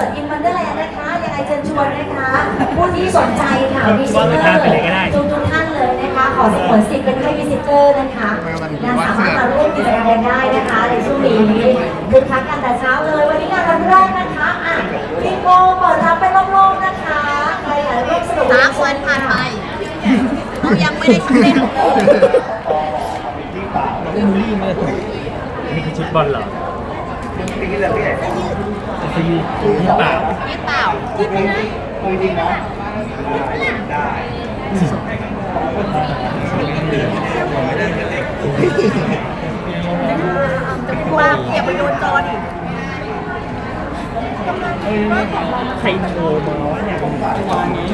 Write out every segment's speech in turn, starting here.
Research in Wonderland นะคะ ยังไงเชิญชวนนะคะ ผู้ที่สนใจค่ะวิสิเตอร์ทุกทุกๆท่านเลยนะคะ ขอสงวนสิทธิ์เป็นให้วิสิเตอร์นะคะนะสามารถมาร่วมกิจกรรมกันได้นะคะ ในช่วงนี้คึกคักกันแต่เช้าเลย วันนี้งานวันแรกนะคะอะพี่โกเปิดรับไปรอบๆนะคะใครอยากร่วมสนุกสามวันผ่านไปเรายังไม่ได้สำเร็จเลยนี่คือชุดบอลเหรอ ซีที่เปล่านี่เปล่าว่าอย่าไปโดนจอดิใครโทรมาวะเนี่ยวันนี้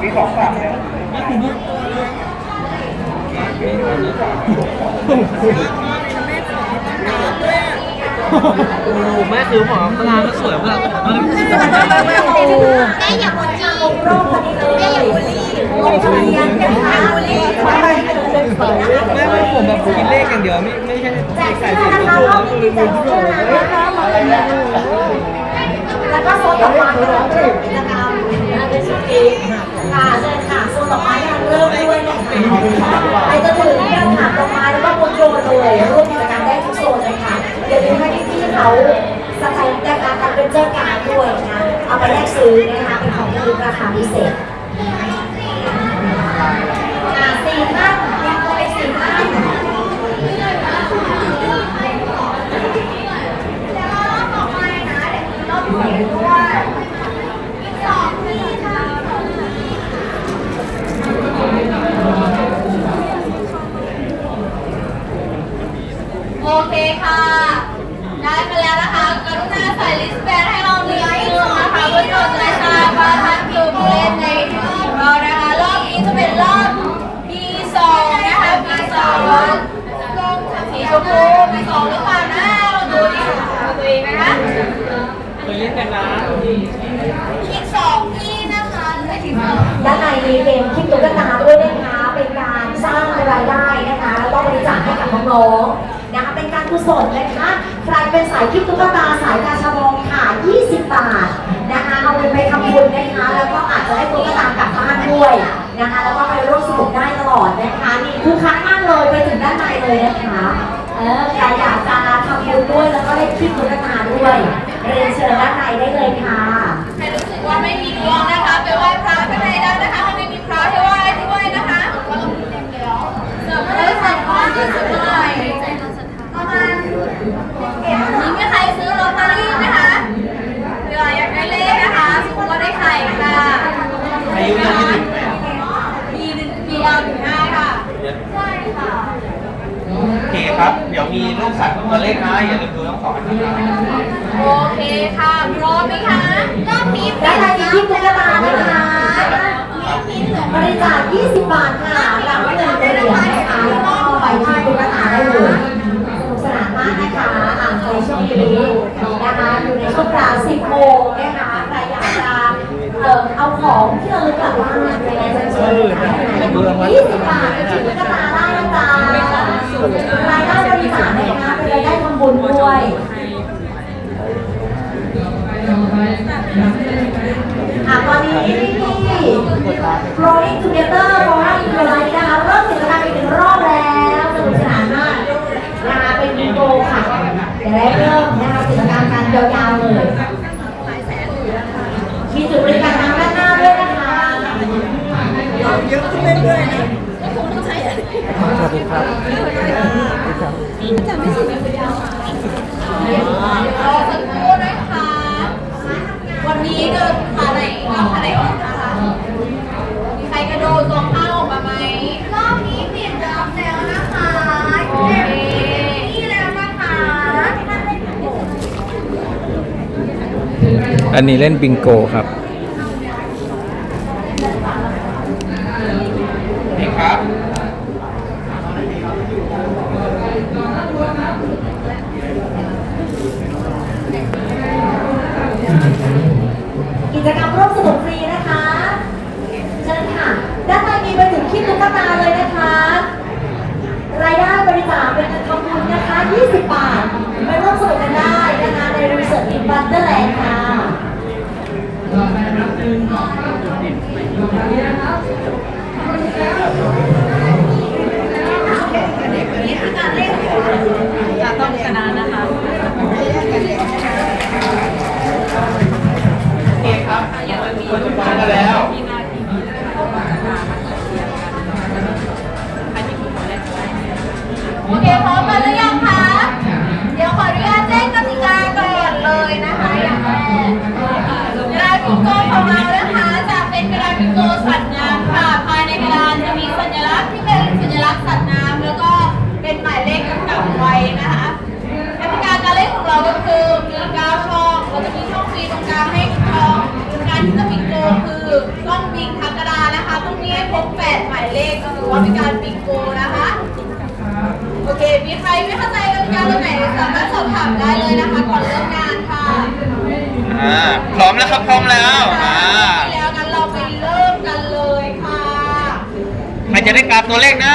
มีของฝากแล้ว โอ้แม่คือหมอพลาก็สวยมากแม่อย่าบูลลี่รอบพอดีเลยแม่อย่าบูลลี่ลงทะเบียนนะคะบูลลี่ไม่ไม่ไม่เป็นเปิดนะคะแม่ไม่ผมแบบคิดเลขอย่างเดียวไม่ไม่ใช่แจกเสื้อนะคะรอบนี้มีแจกเสื้อนะคะแล้วก็โซนดอกไม้ก็เริ่มกิจกรรมนะคะเป็นชุดนี้ค่ะเชิญค่ะโซนดอกไม้ยังเริ่มด้วยนะคะไปจนถึงการถามดอกไม้แล้วก็มณฑลเลยร่วมกิจกรรม เขาสไตล์การการเป็นเจ้าการด้วยนะเอาไปแลกซื้อนะคะเป็นของที่ราคาพิเศษอ่าสี่ท่านยังคงเป็นสี่ท่านโอเคค่ะ ได้มาแล้วนะคะ กรุณาใส่ลิสต์แบนให้เราหนึ่งนึงนะคะเพื่อเราจะได้ทราบว่าท่านคือผู้เล่นในทีมของเรานะคะ รอบนี้จะเป็นรอบ B2 นะคะ B2 สีชมพู B2 หรือเปล่านะเราดูดิตัวเองนะคะเคยเล่นกันนะอีกสองที่นะคะเหลืออีกสองด้านในมีเกมคิดตุ๊กตาด้วยนะคะ เป็นการสร้างรายได้นะคะแล้วก็บริจาคให้กับน้องๆนะคะเป็น กุศลนะคะ ใครเป็นสายคิดตุ๊กตาสายกาชาบองค่ะ 20 บาทนะคะ เอาเงินไปทำบุญนะคะ แล้วก็อาจจะได้ตุ๊กตากลับบ้านด้วยนะคะ แล้วก็ไปร่วมสนุกได้ตลอดนะคะนี่คู่ค้ามากเลยไปถึงด้านในเลยนะคะเออใครอยากจะทำบุญด้วยแล้วก็ได้คิดตุ๊กตาด้วยเรียนเชิญนะด้เลยค่ะ ใครรู้สึกว่าไม่มีดวงนะคะไปไหว้พระข้างในได้นะคะถ้าไม่มีพระให้ไหว้ด้วยนะคะเสริมอะไรใส่ข้อที่สุดเท่าไหร่ประมาณนี่มีใครซื้อลอตเตอรี่ไหมคะเผื่ออยากได้เลขนะคะสมมติว่าได้ไข่ค่ะ อายุยังไม่ถึงไหมมีหนึ่งมีเราถึงห้าค่ะ ใช่ค่ะโอเคครับ เดี๋ยวมีลูกสัตว์ตัวเลขนะอย่าลืมดูทั้งสองอันนะครับโอเคค่ะพร้อมไหมคะรอบนี้ด้านในมีที่ตุ๊กตานะคะบริจาค20 บาทค่ะหลังหนึ่งเหรียญนะคะแล้วก็เอาไปที่ตุ๊กตาได้เลยสนุกสนานมากนะคะอ่านในช่วงนี้นะคะอยู่ในช่วงเวลา10โมงนะคะใครอยากจะ เอาของที่เรากลับบ้านยังไงจะชิญนะคะ20บาทไปที่ตุ๊กตาได้นะจ๊ะรายได้บริจาคนะคะเป็นรายได้ทำบุญด้วยอะตอนนี้ที่ Growing Together Forum คืออะไรนะคะเริ่มกิจกรรมอีกหนึ่งรอบแล้วสนุกสนานมากนะคะเป็นบิโกค่ะเดี๋ยวเริ่มนะคะกิจกรรมการยาวๆเลย มีจุดบริการทางด้านหน้าด้วยนะคะ เยอะขึ้นเรื่อยๆนะสวัสดีครับรอสักครู่นะคะวันนี้เดินขาไหนก็ขาไหนออกนะคะ มีใครกระโดดตรงข้างออกมาไหมรอบนี้เปลี่ยนรับแล้วนะคะโอเคนี่แล้วนะคะ อันนี้เล่นบิงโกครับ ว่าเป็นการปิงโกนะคะ โอเค มีใครไม่เข้าใจกติกาตรงไหนสามารถสอบถามได้เลยนะคะก่อนเริ่มงานค่ะอ่าพร้อมแล้วครับพร้อมแล้วอ่าแล้วงั้นเราไปเริ่มกันเลยค่ะ ใครจะได้การตัวเลขนะ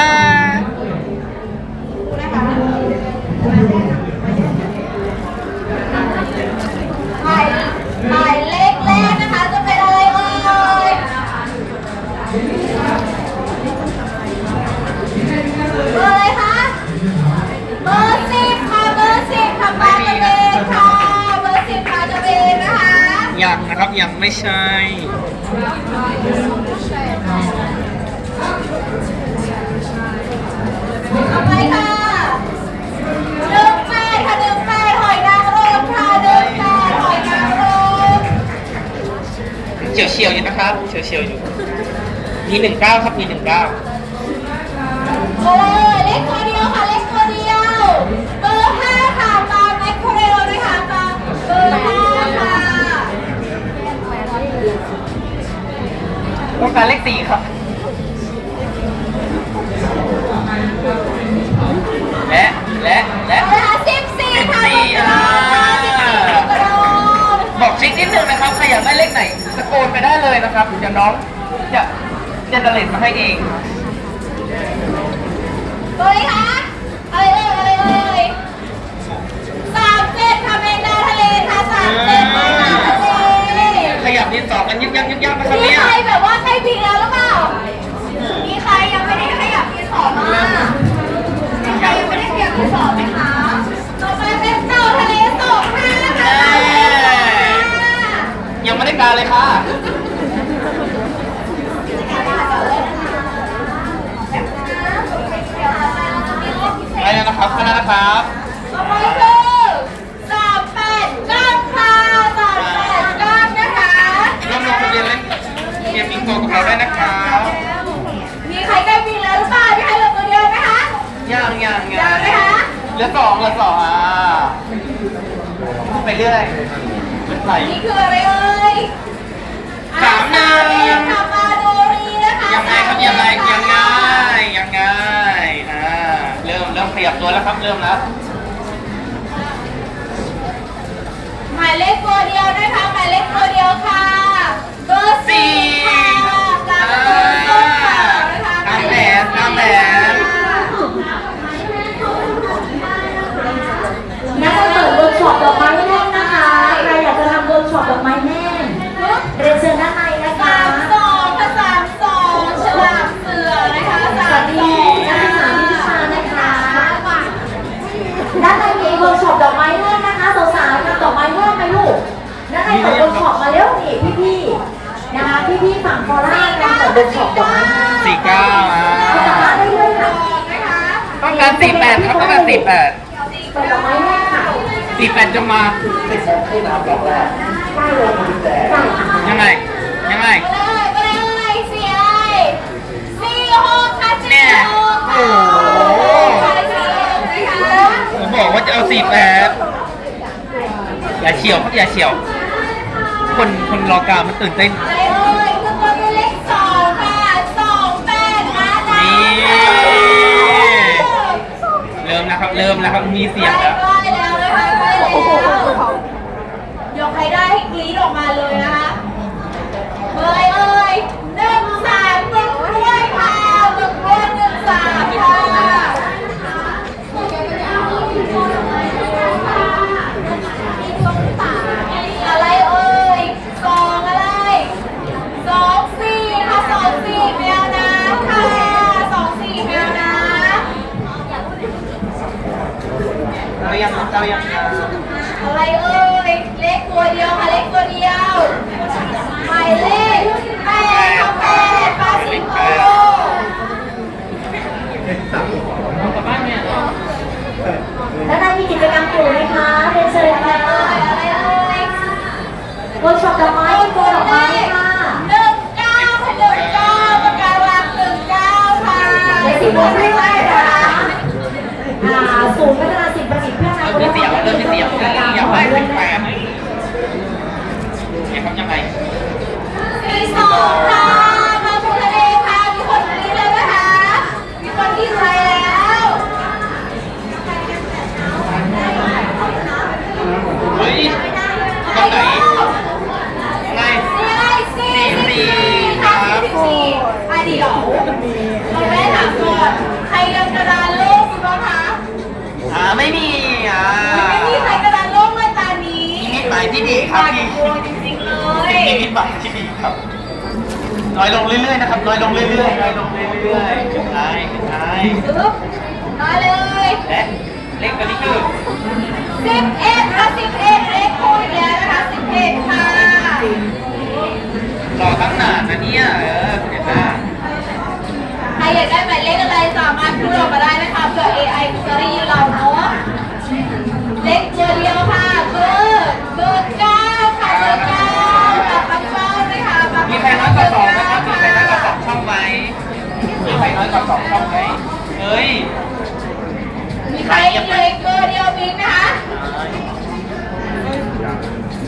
ฉียวเฉียวๆอยู่นะครับเฉียวเฉียวๆอยู่มีหนึ่งเก้าครับมีหนึ่งเก้าเบอร์เลขตัวเดียวค่ะเลขตัวเดียวเบอร์ห้าค่ะปาแมคโครเรลนะคะปาเบอร์ห้าค่ะต้องการเลขสี่ครับ ไปได้เลยนะครับเดี๋ยวน้องจะเจเนเรตมาให้เองเบอร์อะไรคะอะไรเอ่ยอะไรเอ่ยสามเจ็ดค่ะแมงดาทะเลค่ะสามเจ็ดแมงดาทะเลขยับดินสอกันยึกยักยึกยักนะครับมีเนี่ย ใครแบบว่าใกล้ปีแล้วหรือเปล่า มีใครยังไม่ได้ขยับที่สองมามีใครยังไม่ได้ขยับที่สองไหมคะารเลยค่ะไปแล้วนะครับคณะนะครับต่อไปคือสามแปดเก้าค่ะสามแปดเก้านะคะร่วมลงทะเบียนเล่นเกมบิงโกกับเราได้นะครับมีใครใกล้ปีแล้วหรือเปล่ามีใครเหลือตัวเดียวไหมคะยังยังยังไหมคะเหลือสองเหลือสองอะไปเรื่อยเป็นไผ่นี่คืออะไรเอ่ยสาม หนึ่งอ่าสามมาโดรีนะคะยังไงครับยังไงยังไงยังไงอ่าเริ่มเริ่มขยับตัวแล้วครับเริ่มแล้วหมายเลขตัวเดียวนะคะหมายเลขตัวเดียวค่ะเบอร์สี่ค่ะกลางเบอร์ส้มขาวนะคะตามแผนตามแผน สี่แปดเปิดดอกไม้แห้งค่ะสี่แปดจะมาได้เลยค่ะได้ค่ะยังไง ยังไงไปเลยไปเลยสี่อะไรสี่หกค่ะสี่เนี่ยหกโอ้ค่ะโหสี่หกนะคะผมบอกว่าจะเอาสี่แปดอย่าเฉียวครับอย่าเฉียว คนคนรอกามันตื่นเต้น เริ่มแล้วครับเริ่มแล้วครับมีเสียงแล้ว ใกล้แล้วนะคะใกล้แล้วยกใครได้ให้กรี๊ดออกมาเลยนะคะเบอร์อะไรเอ่ยหนึ่งสามหนึ่งด้วยค่ะหนึ่งด้วยหนึ่งสามค่ะอะไรเอ่ยสองอะไรสองสี่ค่ะสองสี่แมวน้ำค่ะสองสี่แมวน้ำ เรายังเรายัง อะไรเอ่ย เล ขตัวเดียวค่ะเลขตัวเดียวหมายเลขแปดค่ะแปดปาสิโกด้านในมีกิจกรรมอยู่นะคะเรียนเชิญค่ะอะไรเอ่ยเวิร์กช็อปดอกไม้โกดอกไม้ค่ะหนึ่งเก้าค่ะหนึ่งเก้าปากการังหนึ่งเก้าค่ะอ่าศูนย์พัฒนาสิ่งประดิษฐ์เพื่ออนาค เริ่ม ต มีเสียงเริ่มมีเสียงอยากได้สิบแปดเนี่ยครับยังไง สี่สองค่ะมาภูทะเลค่ะ มีคนายที่ดีครับพี่ จริงๆเลย เป็นนิมิตหมายที่ดีครับ น้อยลงเรื่อยๆนะครับ น้อยลงเรื่อยๆน้อยลงเรื่อยๆสุดท้ายสุดท้ายปึ๊บมาเลยและเลขตัวนี้คือสิบเอ็ดค่ะสิบเอ็ดเลขคู่อีกแล้วนะคะสิบเอ็ดค่ะรอตั้งนานนะเนี่ยเออเห็นไหมใครอยากได้หมายเลขอะไรสามารถพูดออกมาได้นะคะเผื่อ AI จะได้ยินเราเนาะเลขตัวเดียวค่ะเบอร์เบอร์เก้า กว่าสองช่องไหมเฮ้ยมีใครมีเลขเบอร์เดียวมีไหมคะ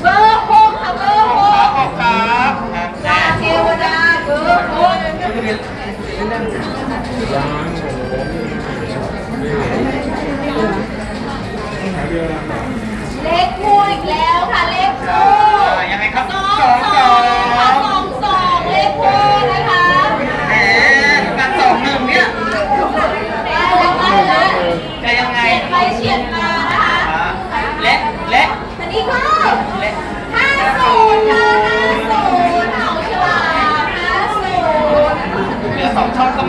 เบอร์หกค่ะเบอร์หขอบกครับครับลาเทวดาเบอร์หกเลขคู่อีกแล้วค่ะเลขคู่ยังไงครับสองสอง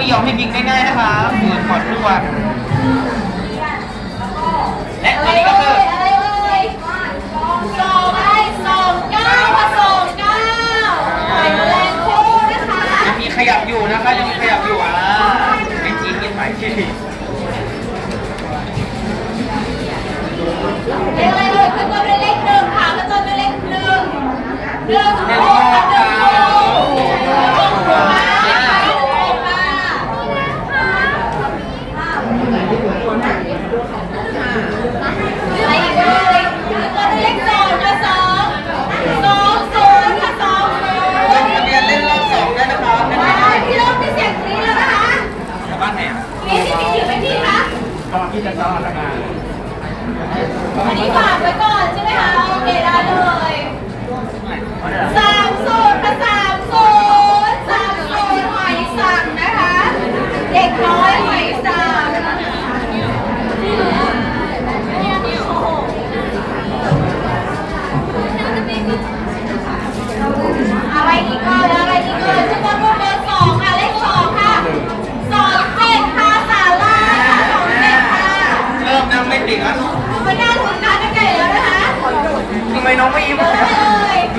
ไม่ยอมให้ยิงง่ายๆนะครับเงินก่อนทุกวันและอะตัไรวนี้ก็เอ่คือยอะไรเอ่ยสองอะไรสองเก้าค่ะสองเก้าหอยแมลงคู่นะคะยังมีขยับอยู่นะคะยังมีขยับอยู่อ่าเป็นจีนยินหมายที่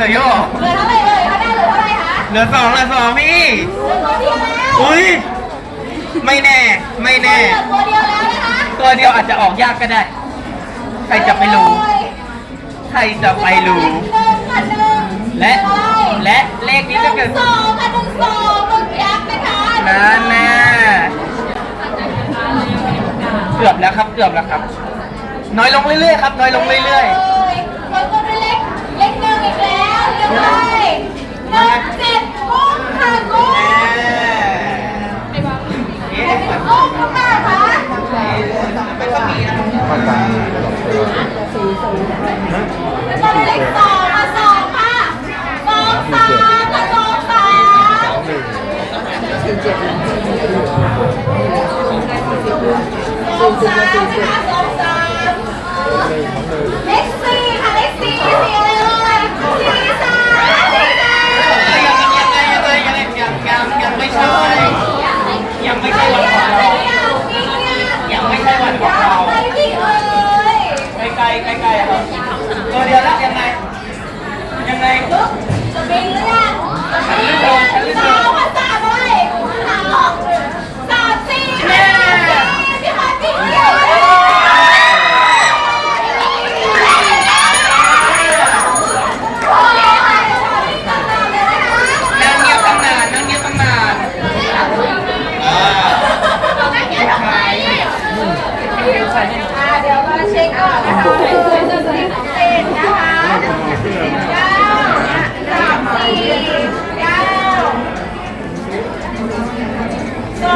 ลยเหลือเยอะเหรอเหลือเท่าไหร่เลยคะได้เหลือเท่าไหร่คะเหลือสองเหลือสองพี่เหลือตัวเดียวแล้วอุ้ยไม่แน่ไม่แน่เหลือตัวเดียวแล้วนะคะตัวเดียวอาจจะออกยากก็ได้ ใครจะไปรู้ ใครจะไปรู้ หนึ่งค่ะหนึ่งและและเลขนี้หก็นึ่เกิงดสองค่ะหนึ่งสองหนึ่งยักษ์นะคะนั่นแน่เกือบแล้วครับเกือบแล้วครับ น้อยลงเรื่อยๆครับ น้อยลงเรื่อยๆคนตัวด้วยเลขเลขหนึ่งอีก แล้วเรียบร้อยหนึ่งเจ็ดกุ้งค่ะกุ้งๆแน่เอ๊ะกุ้งค่ะคะไม่ก็มีนะครับแล้วก็เลขสองค่ะสองค่ะสองสามค่ะสองสามสองสามนะคะ